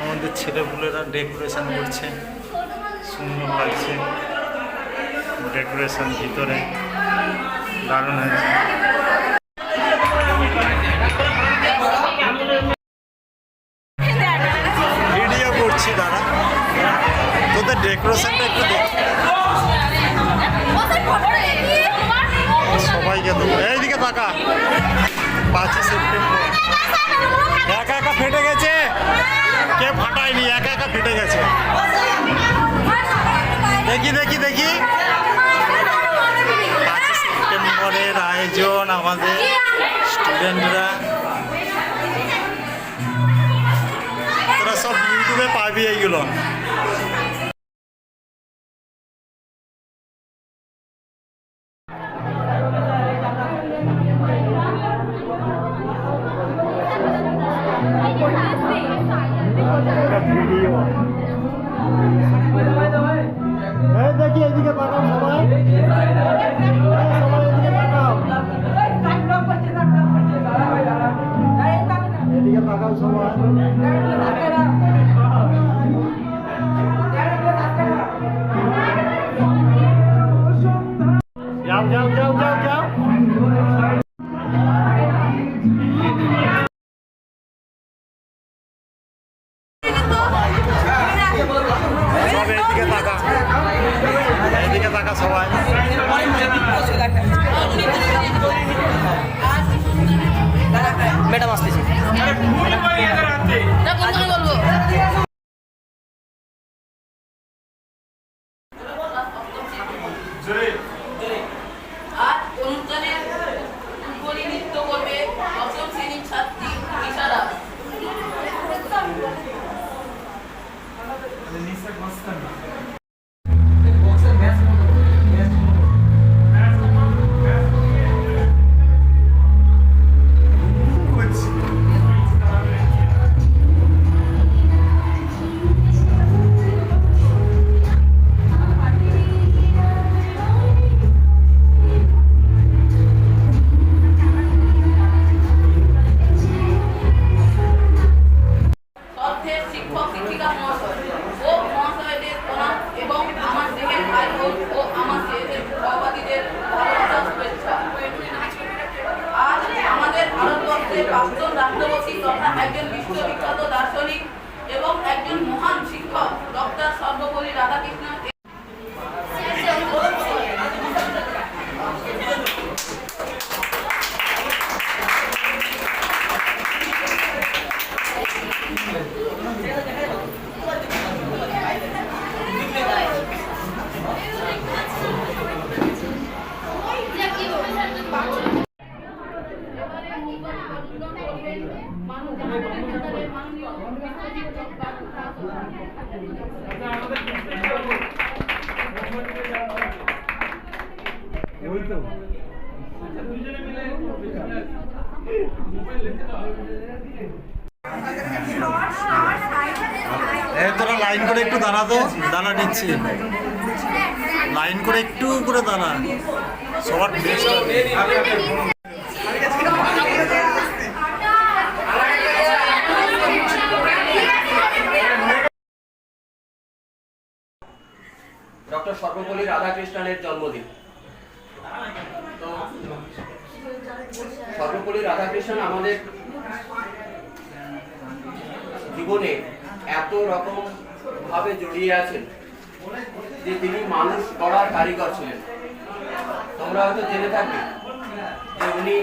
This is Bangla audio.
আমাদের ছেলেপুলেরা ডেকোরেশন করছে সুন্দর লাগছে। ডেকোরেশন ভিতরে দারুণ হয়েছে। একটু সবাইকে এইদিকে তাকা। পাঁচই সেপ্টেম্বর একা একা ফেটে গেছে? কে ফাটায়নি? একা একা ফেটে গেছে। দেখি দেখি দেখি। পাঁচই সেপ্টেম্বরের আয়োজন আমাদের স্টুডেন্টরা তোরা সব ইউটিউবে পাবি এইগুলো। ভিডিও এই সব এদিকে তাকা এদিকে তাকা সবাই। ম্যাডাম আসতেছি। প্রাক্তন তথা একজন বিশ্ববিখ্যাত দার্শনিক এবং একজন মহান শিক্ষক ডক্টর সর্বপল্লী রাধাকৃষ্ণন এই তোরা লাইন করে একটু দাঁড়া তো দাঁড়া নিচ্ছি। লাইন করে একটু করে দাঁড়া। সবার ডক্টর সর্বপল্লী রাধাকৃষ্ণনের জন্মদিন। তো রাধাকৃষ্ণ আমাদের জীবনে এত রকম ভাবে জড়িয়ে আছেন যে তিনি মানুষ করার কারিগর ছিলেন। তোমরা হয়তো জেনে থাকবে যে উনি